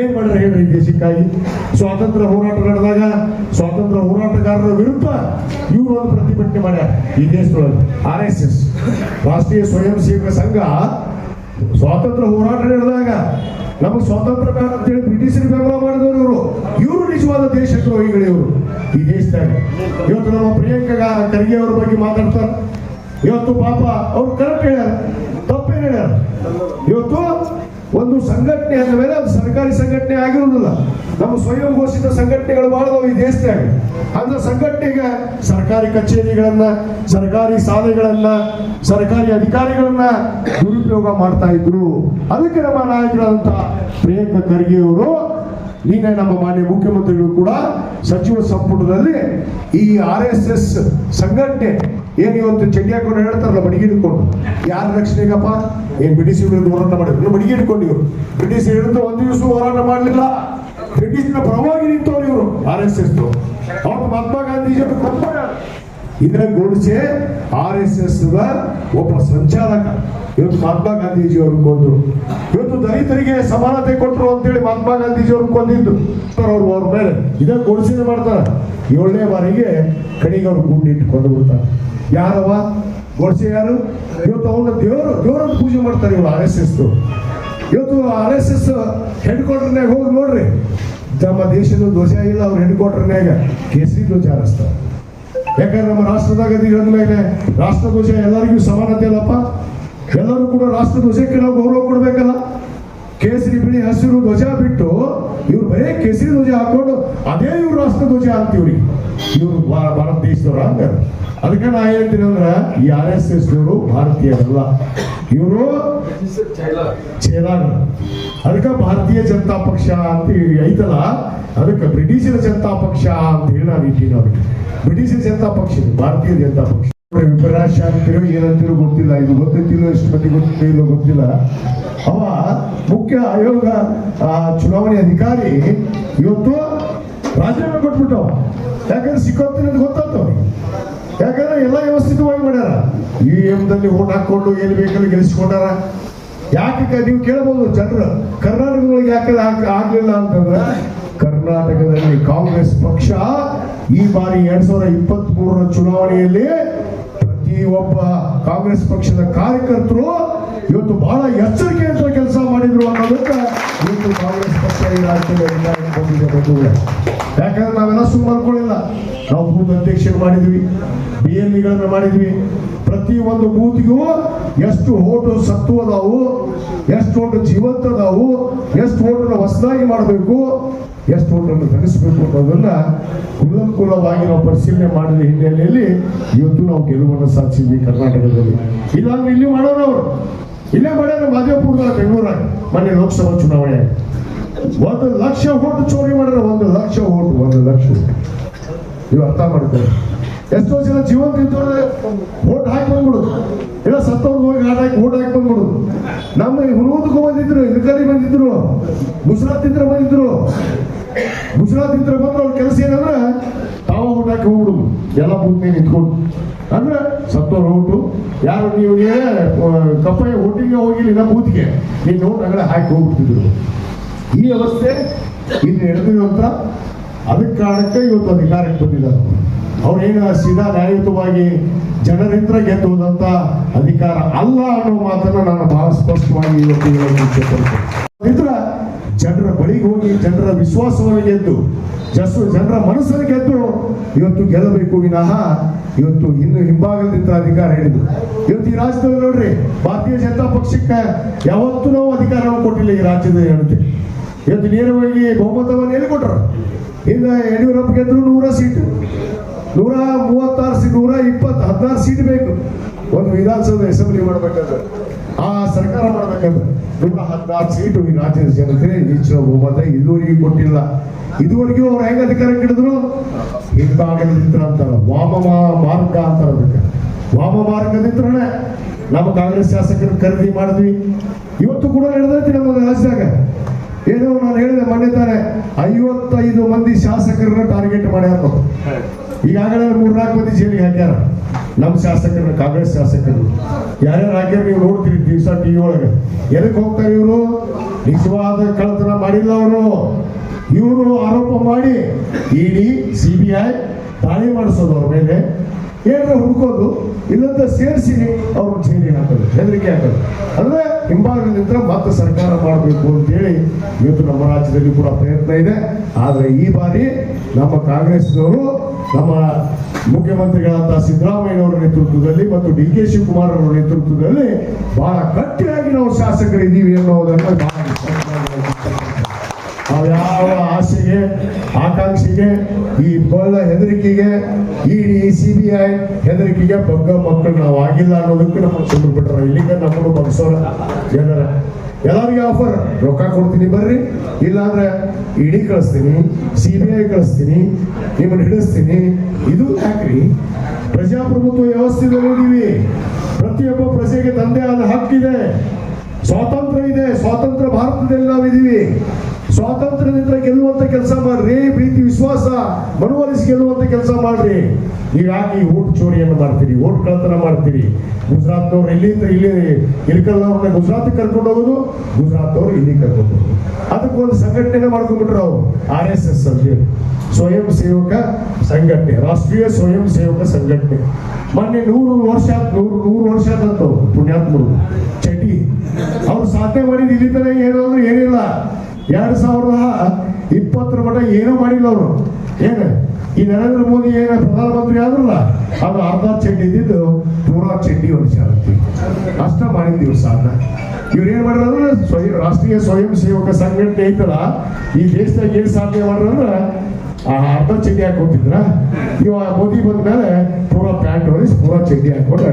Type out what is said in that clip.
ಏನ್ ಮಾಡ್ರ ಹೇಳ್ರಿ ದೇಶಕ್ಕಾಗಿ? ಸ್ವಾತಂತ್ರ್ಯ ಹೋರಾಟ ನಡೆದಾಗ ಸ್ವಾತಂತ್ರ್ಯ ಹೋರಾಟಗಾರರ ವಿರುದ್ಧ ಇವರು ಒಂದು ಪ್ರತಿಭಟನೆ ಮಾಡ್ಯಾರ ಈ ದೇಶದೊಳಗೆ. ಆರ್ ಎಸ್ ಎಸ್ ರಾಷ್ಟ್ರೀಯ ಸ್ವಯಂ ಸೇವಕ ಸಂಘ. ಸ್ವಾತಂತ್ರ್ಯ ಹೋರಾಟ ನಡೆದಾಗ ನಮಗೆ ಸ್ವಾತಂತ್ರ್ಯ ಬೇಡ ಅಂತೇಳಿ ಬ್ರಿಟಿಷರು ಬೆಂಬಲ ಮಾಡಿದವರು ಇವರು. ನಿಜವಾದ ದೇಶದ್ರೋಹಿಗಳು ಇವರು ಈ ದೇಶದಾಗ. ಇವತ್ತು ನಮ್ಮ ಪ್ರಿಯಾಂಕಾ ಖರ್ಗೆ ಅವ್ರ ಬಗ್ಗೆ ಮಾತಾಡ್ತಾರೆ. ಇವತ್ತು ಪಾಪ ಅವ್ರು ಕರೆಕ್ಟ್ ಹೇಳ್ಯಾರ, ತಪ್ಪೇನು ಹೇಳ್ಯಾರ. ಇವತ್ತು ಒಂದು ಸಂಘಟನೆ ಅಂದ ಮೇಲೆ ಅದು ಸರ್ಕಾರಿ ಸಂಘಟನೆ ಆಗಿರುವುದಿಲ್ಲ. ನಮ್ಮ ಸ್ವಯಂ ಘೋಷಿತ ಸಂಘಟನೆಗಳು ಬಹಳ ಈ ದೇಶದಾಗ ಅಂದ್ರೆ ಸಂಘಟನೆಗೆ ಸರ್ಕಾರಿ ಕಚೇರಿಗಳನ್ನ, ಸರ್ಕಾರಿ ಶಾಲೆಗಳನ್ನ, ಸರ್ಕಾರಿ ಅಧಿಕಾರಿಗಳನ್ನ ದುರುಪಯೋಗ ಮಾಡ್ತಾ ಇದ್ರು. ಅದಕ್ಕೆ ನಮ್ಮ ನಾಯಕರಾದಂತಹ ಪ್ರಿಯಾಂಕ ಖರ್ಗೆ ಅವರು, ನಿನ್ನೆ ನಮ್ಮ ಮಾನ್ಯ ಮುಖ್ಯಮಂತ್ರಿಗಳು ಕೂಡ ಸಚಿವ ಸಂಪುಟದಲ್ಲಿ ಈ ಆರ್ ಎಸ್ ಎಸ್ ಸಂಘಟನೆ ಏನು ಇವತ್ತು ಚಡ್ಡಿ ಹಾಕೊಂಡು ಹೇಳ್ತಾರಲ್ಲ ಬಡಿಗೆ ಹಿಡ್ಕೊಂಡು? ಯಾರ ರಕ್ಷಣೆಗಪ್ಪ? ಏನ್ ಬ್ರಿಟಿಷ್ ವಿರುದ್ಧ ಹೋರಾಟ ಮಾಡಿದ್ರು. ಬಡಿಗೆ ಹಿಡ್ಕೊಂಡು ಇವರು. ಬ್ರಿಟಿಷ್ ವಿರುದ್ಧ ಒಂದು ದಿವಸ ಹೋರಾಟ ಮಾಡಲಿಲ್ಲ. ಬ್ರಿಟಿಷ್ನ ಪರವಾಗಿ ನಿಂತವ್ರು ಇವರು. ಆರ್ ಎಸ್ ಎಸ್ ಅವ್ರು ಮಹಾತ್ಮ ಗಾಂಧೀಜಿ ಇದರ ಗೋಡ್ಸೆ ಆರ್ ಎಸ್ ಎಸ್ ಒಬ್ಬ ಸಂಚಾಲಕ. ಇವತ್ತು ಮಹಾತ್ಮ ಗಾಂಧೀಜಿ ಅವರು ಕೊಂದ್ರು ಇವತ್ತು ದಲಿತರಿಗೆ ಸಮಾನತೆ ಕೊಟ್ಟರು ಅಂತೇಳಿ ಮಹಾತ್ಮ ಗಾಂಧೀಜಿ ಅವರು ಕೊಂದಿದ್ದು ಅವ್ರು ಅವ್ರ ಮೇಲೆ. ಇದೇ ಗೋಡ್ಸಿನ ಮಾಡ್ತಾರೆ. ಏಳನೇ ಬಾರಿಗೆ ಕಡೆಗೆ ಅವ್ರು ಗುಂಡಿಟ್ಟು ಕೊಂದು ಬಿಡ್ತಾರೆ. ಯಾರವ ಗೋಡ್ಸೆ ಯಾರು? ಇವತ್ತು ಅವನ ದೇವರು, ದೇವರನ್ನು ಪೂಜೆ ಮಾಡ್ತಾರೆ ಇವರು ಆರ್ ಎಸ್ ಎಸ್ ಇವತ್ತು ಆರ್ ಎಸ್ ಎಸ್ ಹೆಡ್ ಕ್ವಾರ್ಟರ್ನಾಗ ಹೋಗಿ ನೋಡ್ರಿ. ನಮ್ಮ ದೇಶದ ಧ್ವಜ ಇಲ್ಲ ಅವ್ರ ಹೆಡ್ ಕ್ವಾರ್ಟರ್ನಾಗ ಕೇಸರಿ ಧ್ವಜ ಹಾರಿಸ್ತಾರೆ. ಯಾಕಂದ್ರೆ ನಮ್ಮ ರಾಷ್ಟ್ರದಾಗ ಮೇಲೆ ರಾಷ್ಟ್ರ ಧ್ವಜ ಎಲ್ಲರಿಗೂ ಸಮಾನತೆ ಅಲ್ಲಪ್ಪ. ಎಲ್ಲರೂ ಕೂಡ ರಾಷ್ಟ್ರ ಧ್ವಜಕ್ಕೆ ನಾವು ಗೌರವ ಕೊಡ್ಬೇಕಲ್ಲ. ಕೇಸರಿ, ಬಿಳಿ, ಹಸಿರು ಧ್ವಜ ಬಿಟ್ಟು ಇವ್ರು ಬರೇ ಕೇಸರಿ ಧ್ವಜ ಹಾಕೊಂಡು ಅದೇ ಇವ್ರು ರಾಷ್ಟ್ರಧ್ವಜ ಅಂತೀವ್ರಿ ಇವ್ರು ಭಾರತ ದೇಶದವ್ರ ಹಂಗಾರೆ. ಅದಕ್ಕೆ ನಾ ಹೇಳ್ತೀನಿ ಅಂದ್ರ ಈ ಆರ್ ಎಸ್ ಎಸ್ ನವರು ಭಾರತೀಯರಲ್ಲ. ಇವರು ಚೇಲಾರ್ ಅದಕ್ಕೆ ಭಾರತೀಯ ಜನತಾ ಪಕ್ಷ ಅಂತ ಐತಲ್ಲ, ಅದಕ್ಕೆ ಬ್ರಿಟಿಷರ ಜನತಾ ಪಕ್ಷ ಅಂತ ಹೇಳಿ ನಾನು ಇದ್ದೀನಿ ಬ್ರಿಟಿಷರ ಜನತಾ ಪಕ್ಷ ಭಾರತೀಯ ಜನತಾ ಪಕ್ಷ. ವಿಪರಾಶ ಅಂತಿರೋ ಏನಂತಿರೋ ಗೊತ್ತಿಲ್ಲ, ಇದು ಗೊತ್ತಿಲ್ಲ ಎಷ್ಟು ಮಂದಿ ಗೊತ್ತಿಲ್ಲ ಗೊತ್ತಿಲ್ಲ. ಅವ ಮುಖ್ಯ ಆಯೋಗ ಚುನಾವಣೆ ಅಧಿಕಾರಿ, ಇವತ್ತು ರಾಜೀನಾಮೆ ಕೊಟ್ಬಿಟ್ಟವ. ಯಾಕಂದ್ರೆ ಸಿಕ್ಕೋತೀನಿ ಅಂತ ಯಾಕಂದ್ರೆ ಎಲ್ಲ ವ್ಯವಸ್ಥಿತವಾಗಿ ಮಾಡ್ಯಾರ. ಇ ದಲ್ಲಿ ಓಟ್ ಹಾಕೊಂಡು ಎಲ್ಲಿ ಬೇಕಲ್ಲಿ ಗೆಲ್ಲಿಸ್ಕೊಂಡಾರ. ಯಾಕೆ ನೀವು ಕೇಳಬಹುದು ಜನರು, ಕರ್ನಾಟಕದೊಳಗೆ ಯಾಕೆ ಆಗ್- ಆಗ್ಲಿಲ್ಲ ಅಂತಂದ್ರೆ, ಕರ್ನಾಟಕದಲ್ಲಿ ಕಾಂಗ್ರೆಸ್ ಪಕ್ಷ ಈ ಬಾರಿ ಎರಡ್ ಸಾವಿರದ ಇಪ್ಪತ್ತ್ ಮೂರರ ಚುನಾವಣೆಯಲ್ಲಿ ಪ್ರತಿಯೊಬ್ಬ ಕಾಂಗ್ರೆಸ್ ಪಕ್ಷದ ಕಾರ್ಯಕರ್ತರು ಇವತ್ತು ಬಹಳ ಎಚ್ಚರಿಕೆಯಿಂದ ಕೆಲಸ ಮಾಡಿದ್ರು ಅನ್ನೋದಕ್ಕೆ ಇವತ್ತು ಕಾಂಗ್ರೆಸ್ ಪಕ್ಷ ಈ ಯಾಕಂದ್ರೆ ನಾವೆಲ್ಲ ಮಾಡ್ಕೊಳ್ಳಿಲ್ಲ. ನಾವು ಬೂತ್ ಅಧ್ಯಕ್ಷರು ಮಾಡಿದ್ವಿ ಬಿ ಎಲ್ ಇಗಳನ್ನ ಮಾಡಿದ್ವಿ. ಪ್ರತಿ ಒಂದು ಬೂತ್ಗೂ ಎಷ್ಟು ಓಟು ಸತ್ತು ಅದಾವು, ಎಷ್ಟು ಓಟು ಜೀವಂತ ಅದಾವು, ಎಷ್ಟು ಓಟನ್ನು ಹೊಸದಾಗಿ ಮಾಡಬೇಕು, ಎಷ್ಟು ಓಟನ್ನು ತಗಿಸ್ಬೇಕು ಅನ್ನೋದನ್ನ ಕುಲಂಕುಲವಾಗಿ ನಾವು ಪರಿಶೀಲನೆ ಮಾಡಿದ ಹಿನ್ನೆಲೆಯಲ್ಲಿ ಇವತ್ತು ನಾವು ಗೆಲುವನ್ನು ಸಾಧಿಸಿದ್ವಿ ಕರ್ನಾಟಕದಲ್ಲಿ. ಇಲ್ಲಾಂದ್ರೆ ಇಲ್ಲಿ ಮಾಡೋರು ಅವರು ಇಲ್ಲೇ ಮಾಡ್ಯಾರ ಮಾದೇವಪುರದ ಬೆಂಗಳೂರಾಗ ಮೊನ್ನೆ ಲೋಕಸಭಾ ಚುನಾವಣೆ ಒಂದು ಲಕ್ಷ ಓಟು ಚೋರಿ ಮಾಡಿದ್ರೆ ಒಂದು ಲಕ್ಷ ಓಟು, ಒಂದು ಲಕ್ಷ ನೀವು ಅರ್ಥ ಮಾಡ್ಕೊಳ್ಳಿ. ಎಷ್ಟೋ ಜನ ಜೀವಂತ ಇದ್ದವ್ರೆ ಓಟ್ ಹಾಕಿ ಬಂದ್ಬಿಡುದು. ಇಲ್ಲ, ಸತ್ತವ್ರಿಗೆ ಹೋಗಿ ಆಟ ಹಾಕಿ ಓಟ್ ಹಾಕಿ ಬಂದ್ಬಿಡುದು. ನಮ್ಮ ಹುಡುಗದಕ್ಕೂ ಬಂದಿದ್ರು ಇಲ್ಕರಿ ಬಂದಿದ್ರು, ಗುಜರಾತ್ ಇದ್ರ ಬಂದಿದ್ರು. ಗುಜರಾತ್ ಇದ್ರ ಬಂದ್ರೆ ಅವ್ರ ಕೆಲಸ ಏನಂದ್ರೆ ತಾವ ಓಟ್ ಹಾಕಿ ಹೋಗ್ಬಿಡುದು ಎಲ್ಲ ಭೂಮಿ ನಿಂತ್ಕೊಂಡು. ಅಂದ್ರೆ ಸತ್ತೋರ್ ಓಟು. ಯಾರು ನೀವು ಕಪ್ಪಾಯ ಓಟಿಗೆ ಹೋಗಿಲ್ಲ ಇನ್ನ ಬೂತ್ಗೆ. ನೀನು ಆಗಲೇ ಹಾಕಿ ಹೋಗ್ಬಿಡ್ತಿದ್ರು. ಈ ವ್ಯವಸ್ಥೆ ಇನ್ನು ನಡೆದಿರುವಂತ ಅದಕ್ಕೆ ಕಾರಣಕ್ಕೆ ಇವತ್ತು ಅಧಿಕಾರಕ್ಕೆ ಬಂದಿದ್ದಾರೆ. ಅವ್ರೇನು ಸೀದಾ ನ್ಯಾಯಯುತವಾಗಿ ಜನರಿಂದ ಗೆದ್ದು ಹೋದಂಥ ಅಧಿಕಾರ ಅಲ್ಲ ಅನ್ನೋ ಮಾತನ್ನ ನಾನು ಬಹಳ ಸ್ಪಷ್ಟವಾಗಿ ಇವತ್ತು ಇದ್ರ ಜನರ ಬಳಿಗೆ ಹೋಗಿ, ಜನರ ವಿಶ್ವಾಸವನ್ನು ಗೆದ್ದು, ಜಸ್, ಜನರ ಮನಸ್ಸನ್ನು ಗೆದ್ದು ಇವತ್ತು ಗೆಲ್ಲಬೇಕು ವಿನಃ ಇವತ್ತು ಇನ್ನು ಹಿಂಭಾಗದಿಂದ ಅಧಿಕಾರ ಹೇಳಿದ್ರು. ಇವತ್ತು ಈ ರಾಜ್ಯದಲ್ಲಿ ನೋಡ್ರಿ, ಭಾರತೀಯ ಜನತಾ ಪಕ್ಷಕ್ಕೆ ಯಾವತ್ತೂ ನಾವು ಅಧಿಕಾರವನ್ನು ಕೊಟ್ಟಿಲ್ಲ ಈ ರಾಜ್ಯದ ಜನತೆ ಇವತ್ತು ನೇರವಾಗಿ ಬಹುಮತವನ್ನು ಎಲ್ಲಿ ಕೊಟ್ರು ಇನ್ನು ಯಡಿಯೂರಪ್ಪ ಗೆದ್ರು ನೂರ ಸೀಟು. ನೂರ ಮೂವತ್ತಾರು ಸೀಟ್ ನೂರ ಇಪ್ಪತ್ತು, ಹದಿನಾರು ಸೀಟ್ ಬೇಕು. ಒಂದು ವಿಧಾನಸಭೆ ಅಸೆಂಬ್ಲಿ ಮಾಡ್ಬೇಕಾದ್ರೆ. ಆ ಸರ್ಕಾರ ಮಾಡ್ಬೇಕಾದ್ರೆ ನೂರ ಹದಿನಾರು ಸೀಟು ಈ ರಾಜ್ಯದ ಜನತೆ ಹೆಚ್ಚಿನ ಬಹುಮತ ಇದುವರೆಗೂ ಕೊಟ್ಟಿಲ್ಲ. ಇದುವರೆಗೂ ಅವ್ರು ಹೆಂಗ ಅಧಿಕಾರ ಹಿಡಿದ್ರು? ಹಿಂಭಾಗದಿಂದ ಅಂತಾರ ವಾಮ ಮಾರ್ಗ ಅಂತಾರ ಅದಕ್ಕೆ ವಾಮ ಮಾರ್ಗದಿಂದನೇ ನಮ್ಮ ಕಾಂಗ್ರೆಸ್ ಶಾಸಕರು ಖರೀದಿ ಮಾಡಿದ್ವಿ. ಇವತ್ತು ಕೂಡ ಏನೋ ನಾನು ಹೇಳಿದೆ ಮಾಡಿದ್ದಾರೆ ಐವತ್ತೈದು ಮಂದಿ ಶಾಸಕರನ್ನ ಟಾರ್ಗೆಟ್ ಮಾಡ್ಯಾರ. ಈಗಾಗಲೇ ಮೂರ್ನಾಲ್ಕು ಮಂದಿ ಜೈಲಿಗೆ ಹಾಕ್ಯಾರ. ನಮ್ಮ ಶಾಸಕರು, ಕಾಂಗ್ರೆಸ್ ಶಾಸಕರು. ಯಾರ್ಯಾರು ಹಾಕ್ಯಾರ ನೀವು ನೋಡ್ತೀರಿ ದಿವಸ ಟಿವಿ ಒಳಗೆ. ಎದಕ್ಕೆ ಹೋಗ್ತಾರೆ ಇವರು? ನಿಜವಾದ ಕಳ್ಳತನ ಮಾಡಿಲ್ಲ ಅವರು. ಇವರು ಆರೋಪ ಮಾಡಿ ಇಡಿ ಸಿ ಬಿ ಐ ದಾಳಿ ಮಾಡಿಸೋದು ಅವ್ರ ಮೇಲೆ. ಏನಾರ ಹುಡ್ಕೋದು, ಇಲ್ಲಂತ ಸೇರಿಸಿ ಅವ್ರು ಜೈಲಿಗೆ ಹಾಕೋದು, ಹೆದರಿಕೆ ಹಾಕೋದು. ಅಂದ್ರೆ ಹಿಂಭಾಗದಿಂದ ಮತ್ತೆ ಸರ್ಕಾರ ಮಾಡಬೇಕು ಅಂತೇಳಿ ಇವತ್ತು ನಮ್ಮ ರಾಜ್ಯದಲ್ಲಿ ಕೂಡ ಪ್ರಯತ್ನ ಇದೆ. ಆದರೆ ಈ ಬಾರಿ ನಮ್ಮ ಕಾಂಗ್ರೆಸ್ನವರು, ನಮ್ಮ ಮುಖ್ಯಮಂತ್ರಿಗಳಾದ ಸಿದ್ದರಾಮಯ್ಯನವರ ನೇತೃತ್ವದಲ್ಲಿ ಮತ್ತು ಡಿ ಕೆ ಶಿವಕುಮಾರ್ ಅವರ ನೇತೃತ್ವದಲ್ಲಿ ಬಹಳ ಗಟ್ಟಿಯಾಗಿ ನಾವು ಶಾಸಕರಿದ್ದೀವಿ ಅನ್ನೋದನ್ನು ನಾವು ಯಾವ ಆಸೆಗೆ, ಆಕಾಂಕ್ಷೆಗೆ, ಈ ಬಳ್ಳ ಹೆದರಿಕೆಗೆ, ಈ ಸಿ ಬಿ ಐ ಹೆದರಿಕೆಗೆ ಬಗ್ಗ ಮಕ್ಕಳು ನಾವು ಆಗಿಲ್ಲ ಅನ್ನೋದಕ್ಕೆ ನಮ್ಮ ಸುಮ್ಮನೆ ಬಿಟ್ರ ಇಲ್ಲಿಗೆ ನಮ್ಮನ್ನು ಬಗ್ಸೋಣ ಜನರ, ಎಲ್ಲರಿಗೆ ಆಫರ್ ರೊಕ್ಕ ಕೊಡ್ತೀನಿ ಬರ್ರಿ. ಇಲ್ಲಾಂದ್ರೆ ಇಡಿ ಕಳಿಸ್ತೀನಿ ಸಿ ಬಿ ಐ ಕಳಿಸ್ತೀನಿ, ನಿಮ್ಮನ್ನು ಹಿಡಿಸ್ತೀನಿ. ಇದು ಯಾಕ್ರಿ? ಪ್ರಜಾಪ್ರಭುತ್ವ ವ್ಯವಸ್ಥೆಯಲ್ಲಿ ಇದೀವಿ ಪ್ರತಿಯೊಬ್ಬ ಪ್ರಜೆಗೆ ತಂದೆ ಆದ ಹಕ್ಕಿದೆ. ಸ್ವಾತಂತ್ರ್ಯ ಇದೆ. ಸ್ವಾತಂತ್ರ್ಯ ಭಾರತದಲ್ಲಿ ನಾವಿದ್ದೀವಿ. ಸ್ವಾತಂತ್ರ್ಯದಿಂದ ಗೆಲ್ಲುವಂತ ಕೆಲಸ ಮಾಡ್ರಿ, ಪ್ರೀತಿ, ವಿಶ್ವಾಸ, ಮನವೊಲಿಸಿ ಗೆಲ್ಲುವಂತ ಕೆಲಸ ಮಾಡ್ರಿ. ನೀವು ಈ ಓಟ್ ಚೋರಿಯನ್ನು ಮಾಡ್ತೀರಿ, ಓಟ್ ಕಳ್ತನ ಮಾಡ್ತೀರಿ. ಗುಜರಾತ್ನವ್ರು ಎಲ್ಲಿಂದ ಇಲ್ಲಿ ಇಲ್ಕಲ್ನವ್ರನ್ನ ಗುಜರಾತ್ ಕರ್ಕೊಂಡು ಹೋಗೋದು? ಗುಜರಾತ್ನವ್ರು ಇಲ್ಲಿ ಕರ್ಕೊಂಡು ಹೋಗೋದು. ಅದಕ್ಕೆ ಒಂದು ಸಂಘಟನೆ ಮಾಡ್ಕೊಂಡ್ಬಿಟ್ರು ಅವ್ರು, ಆರ್ ಎಸ್ ಎಸ್ ಅಂತ ಸ್ವಯಂ ಸೇವಕ ಸಂಘಟನೆ, ರಾಷ್ಟ್ರೀಯ ಸ್ವಯಂ ಸೇವಕ ಸಂಘಟನೆ. ಮೊನ್ನೆ ನೂರು ವರ್ಷ ನೂರು ನೂರು ವರ್ಷ ಆದಂತವ್ರು ಪುಣ್ಯಾತ್ಮರು. ಚಟಿ. ಅವ್ರು ಸಾಧನೆ ಮಾಡಿದ ಇಲ್ಲಿ ತರ ಏನಾದ್ರು ಏನಿಲ್ಲ. ಎರಡ್ ಸಾವಿರದ ಇಪ್ಪತ್ತರ ಮಟ್ಟ ಏನೂ ಮಾಡಿಲ್ಲ ಅವರು. ಏನು? ಈ ನರೇಂದ್ರ ಮೋದಿ ಏನ ಪ್ರಧಾನಮಂತ್ರಿ ಆದ್ರಲ್ಲ, ಅದು ಅರ್ಧ ಚಡ್ಡಿ ಇದ್ದಿದ್ದು ಪೂರಾ ಚಡ್ಡಿ ಹೊಡಿಸಿ ಅಷ್ಟ ಮಾಡಿದ ಮಾಡಿದ್ದೀವಿ ಸಾಧನ ಇವ್ರು ಏನ್ ಮಾಡ್ರಂದ್ರೆ ಸ್ವಯಂ, ರಾಷ್ಟ್ರೀಯ ಸ್ವಯಂ ಸೇವಕ ಸಂಘಟನೆ ಐತಲ್ಲ, ಈ ದೇಶದಾಗ ಏನ್ ಸಾಧನೆ ಮಾಡ್ರಂದ್ರ ಆ ಅರ್ಧ ಚಡ್ಡಿ ಹಾಕೋತಿದ್ರ ಇವಾಗ ಮೋದಿ ಬಂದ ಮೇಲೆ ಪೂರಾ ಪ್ಯಾಂಟ್ ಹೊಡಿಸಿ ಪೂರಾ ಚಡ್ಡಿ ಹಾಕೊಂಡು